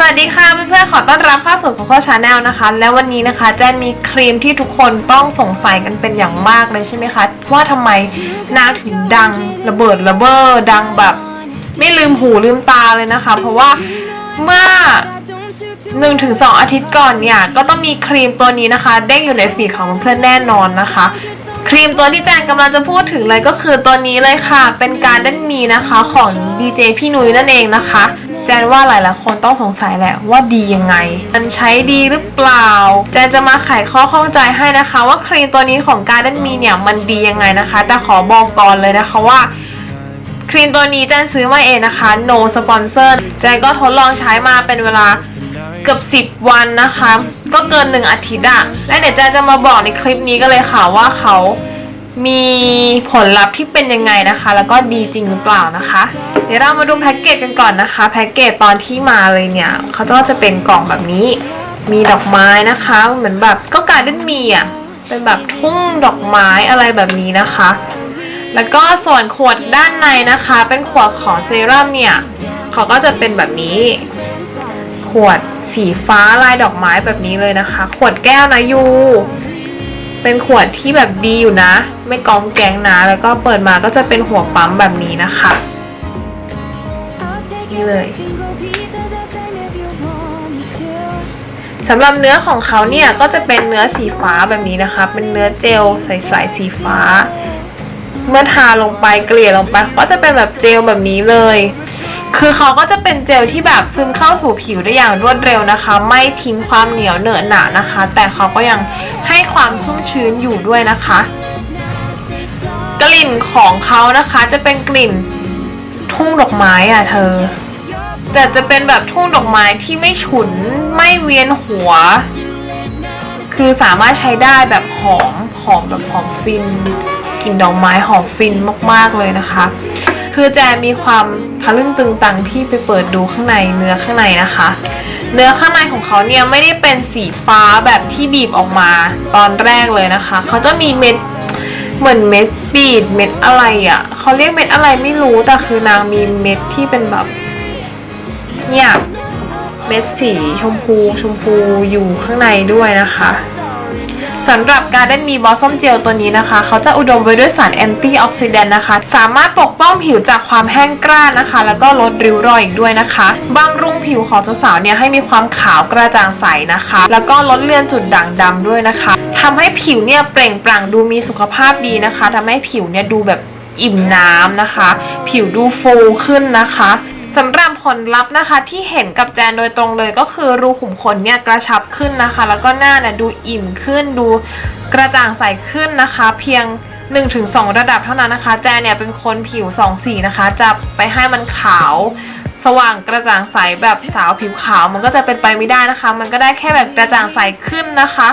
สวัสดีค่ะเพื่อนๆขอต้อนรับเข้าสู่ Coco Channel นะคะ และวันนี้นะคะแจนมีครีมที่ทุกคนต้องสงสัยกันเป็นอย่างมากเลยใช่ไหมคะ ว่าทำไมนางถึงดังระเบิดระเบ้อดังแบบ ไม่ลืมหูลืมตาเลยนะคะ เพราะว่าเมื่อ1-2อาทิตย์ก่อนเนี่ย ก็ต้องมีครีมตัวนี้นะคะเด้งอยู่ในฟีของเพื่อนแน่นอนนะคะ ครีมตัวที่แจนกำลังจะพูดถึงเลยก็คือตัวนี้เลยค่ะ เป็นการดันมีนะคะของดีเจพี่นุ้ยนั่นเองนะคะ แจนว่าหลายๆคนต้องสงสัยแหละว่าดียังไง มันใช้ดีหรือเปล่า แจนจะมาไขข้อข้องใจให้นะคะว่าครีมตัวนี้ของการดันมีเนี่ยมันดียังไงนะคะ แต่ขอบอกก่อนเลยนะคะว่าครีมตัวนี้แจนซื้อมาเองนะคะ no sponsor แจนก็ทดลองใช้มาเป็นเวลาเกือบ 10 วันนะคะ ก็เกิน 1 อาทิตย์อะและเดี๋ยวแจนจะมาบอกในคลิปนี้ก็เลยค่ะว่าเขา มีผลลัพธ์ที่เป็นยังไงนะคะ แล้วก็ดีจริงหรือเปล่านะคะ เดี๋ยวเรามาดูแพ็กเกจกันก่อนนะคะ แพ็กเกจตอนที่มาเลยเนี่ยเขาก็จะเป็นกล่องแบบนี้ มีดอกไม้นะคะ เหมือนแบบก็การเด่นมีอะเป็นแบบทุ่งดอกไม้อะไรแบบนี้นะคะ แล้วก็ส่วนขวดด้านในนะคะ เป็นขวดของเซรั่มเนี่ยเขาก็จะเป็นแบบนี้ ขวดสีฟ้าลายดอกไม้แบบนี้เลยนะคะ ขวดแก้วนะยู เป็นขวดที่แบบดีอยู่นะ ไม่กองแกงนะ แล้วก็เปิดมาก็จะเป็นหัวปั๊มแบบนี้นะคะนี่เลยสำหรับเนื้อของเขาเนี่ยก็จะเป็นเนื้อสีฟ้าแบบนี้นะคะ เป็นเนื้อเจลใสๆสีฟ้า เมื่อทาลงไปเกลี่ยลงไป ก็จะเป็นแบบเจลแบบนี้เลย คือเขาก็จะเป็นเจลที่แบบซึมเข้าสู่ผิวได้อย่างรวดเร็วนะคะ ไม่ทิ้งความเหนียวเหนอะหนะนะคะ แต่เขาก็ยังให้ความชุ่มชื้นอยู่ด้วยนะคะ กลิ่นของเขานะคะจะเป็นกลิ่นทุ่งดอกไม้อะเธอ แต่จะเป็นแบบทุ่งดอกไม้ที่ไม่ฉุนไม่เวียนหัว คือสามารถใช้ได้แบบหอมหอมแบบหอมฟินกลิ่นดอกไม้หอมฟินมากๆเลยนะคะ คือแจนมีความทะลึ่งตึงตังที่ไปเปิดดูข้างในเนื้อข้างในนะคะ เนื้อข้างในของเขาเนี่ยไม่ได้เป็นสีฟ้าแบบที่บีบออกมาตอนแรกเลยนะคะ เขาจะมีเม็ดเหมือนเม็ดบีดเม็ดอะไรอะ่ะเขาเรียกเม็ดอะไรไม่รู้แต่คือนางมีเม็ดที่เป็นแบบเนี่ยเม็ดสีชมพูชมพูอยู่ข้างในด้วยนะคะ สำหรับการ d ดนมีบอสซอมเจลตัวนี้นะคะ เขาจะอุดมไปด้วยสารแอนตี้ออกซิแดนต์นะคะ สามารถปกป้องผิวจากความแห้งกร้านนะคะ แล้วก็ลดริ้วรอยอีกด้วยนะคะบำรุงผิวของสาวๆเนี่ยให้มีความขาวกระจ่างใสนะคะ แล้วก็ลดเลือนจุดด่างดำด้วยนะคะทำให้ผิวเนี่ยเปล่งปลั่งดูมีสุขภาพดีนะคะทำให้ผิวเนี่ยดูแบบอิ่มน้ำนะคะ ผิวดูฟูขึ้นนะคะ สำหรับผลลัพธ์นะคะที่เห็นกับแจนโดยตรงเลยก็คือรูขุมขนเนี่ยกระชับขึ้นนะคะ แล้วก็หน้าเนี่ยดูอิ่มขึ้นดูกระจ่างใสขึ้นนะคะ เพียง 1-2 ระดับเท่านั้นนะคะ แจนเนี่ยเป็นคนผิว2สีนะคะ จะไปให้มันขาวสว่างกระจ่างใสแบบสาวผิวขาว มันก็จะเป็นไปไม่ได้นะคะ มันก็ได้แค่แบบกระจ่างใสขึ้นนะคะ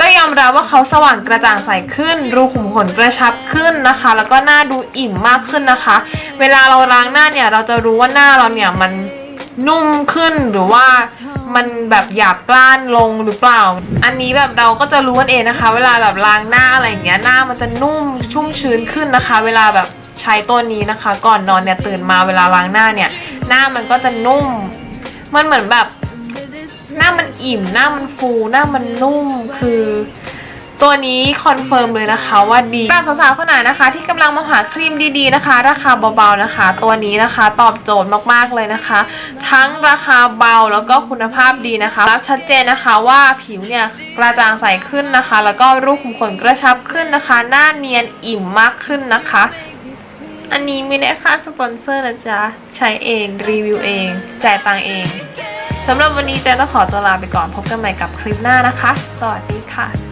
ก็ยอมรับว่าเขาสว่างกระจ่างใสขึ้น รูขุมขนกระชับขึ้นนะคะ แล้วก็หน้าดูอิ่มมากขึ้นนะคะ เวลาเราล้างหน้าเนี่ยเราจะรู้ว่าหน้าเราเนี่ยมันนุ่มขึ้นหรือว่ามันแบบหยาบกร้านลงหรือเปล่า อันนี้แบบเราก็จะรู้กันเองนะคะ เวลาแบบล้างหน้าอะไรอย่างเงี้ยหน้ามันจะนุ่มชุ่มชื้นขึ้นนะคะ เวลาแบบใช้ตัวนี้นะคะ ก่อนนอนเนี่ยตื่นมาเวลาล้างหน้าเนี่ย หน้ามันก็จะนุ่ม มันเหมือนแบบ หน้ามันอิ่ม หน้ามันฟูหน้ามันนุ่มคือ ตัวนี้คอนเฟิร์มเลยนะคะว่าดีสำหรับสาวๆคนไหนนะคะ ที่กำลังมาหาครีมดีๆนะคะ ราคาเบาๆนะคะ ตัวนี้นะคะตอบโจทย์มากๆเลยนะคะ ทั้งราคาเบาแล้วก็คุณภาพดีนะคะรับชัดเจนนะคะว่าผิวเนี่ยกระจ่างใสขึ้นนะคะ แล้วก็รูขุมขนกระชับขึ้นนะคะ หน้าเนียนอิ่มมากขึ้นนะคะ อันนี้ไม่ได้ค่าสปอนเซอร์นะจ๊ะใช้เองรีวิวเองจ่ายตังเอง สำหรับวันนี้เจนต้องขอตัวลาไปก่อนพบกันใหม่กับคลิปหน้านะคะ สวัสดีค่ะ